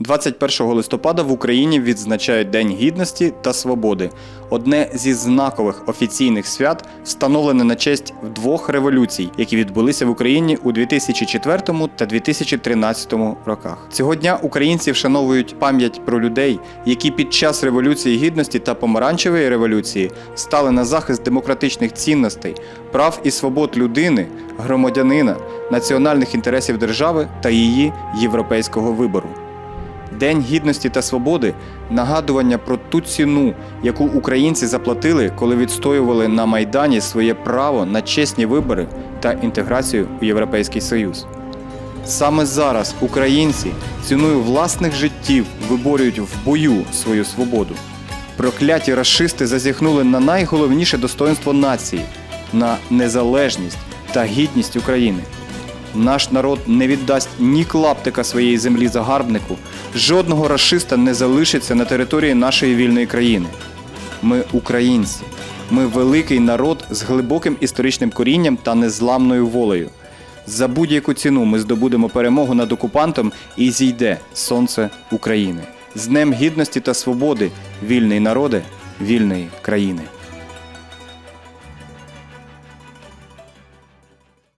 21 листопада в Україні відзначають День Гідності та Свободи, одне зі знакових офіційних свят, встановлене на честь двох революцій, які відбулися в Україні у 2004 та 2013 роках. Цього дня українці вшановують пам'ять про людей, які під час революції гідності та помаранчевої революції стали на захист демократичних цінностей, прав і свобод людини, громадянина, національних інтересів держави та її європейського вибору. День гідності та свободи нагадування про ту ціну, яку українці заплатили, коли відстоювали на Майдані своє право на чесні вибори та інтеграцію у Європейський Союз. Саме зараз українці ціною власних життів виборюють в бою свою свободу. Прокляті расисти зазіхнули на найголовніше достоинство нації на незалежність та гідність України. Наш народ не віддасть ні клаптика своєї землі загарбнику, жодного расиста не залишиться на території нашої вільної країни. Ми українці, ми великий народ з глибоким історичним корінням та незламною волею. За будь-яку ціну ми здобудемо перемогу над окупантом і зійде сонце України. З Днем Гідності та Свободи, вільний народи, вільної країни.